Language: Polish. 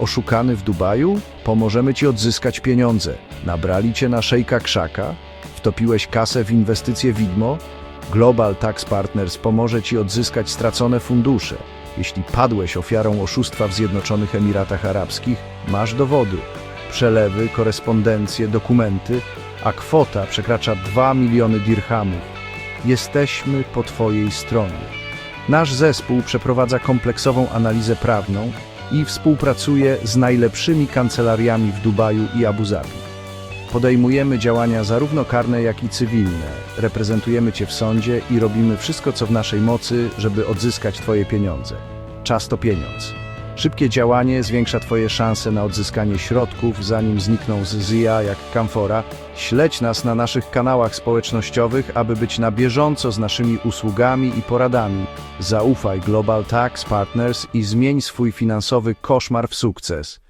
oszukany w Dubaju? Pomożemy ci odzyskać pieniądze. Nabrali cię na szejka krzaka? Wtopiłeś kasę w inwestycje widmo? Global Tax Partners pomoże ci odzyskać stracone fundusze. Jeśli padłeś ofiarą oszustwa w Zjednoczonych Emiratach Arabskich, masz dowody. Przelewy, korespondencje, dokumenty, a kwota przekracza 2 miliony dirhamów. Jesteśmy po Twojej stronie. Nasz zespół przeprowadza kompleksową analizę prawną i współpracuje z najlepszymi kancelariami w Dubaju i Abu Zabi. Podejmujemy działania zarówno karne, jak i cywilne. Reprezentujemy Cię w sądzie i robimy wszystko, co w naszej mocy, żeby odzyskać Twoje pieniądze. Czas to pieniądz. Szybkie działanie zwiększa Twoje szanse na odzyskanie środków, zanim znikną z ZIA jak kamfora. Śledź nas na naszych kanałach społecznościowych, aby być na bieżąco z naszymi usługami i poradami. Zaufaj Global Tax Partners i zmień swój finansowy koszmar w sukces.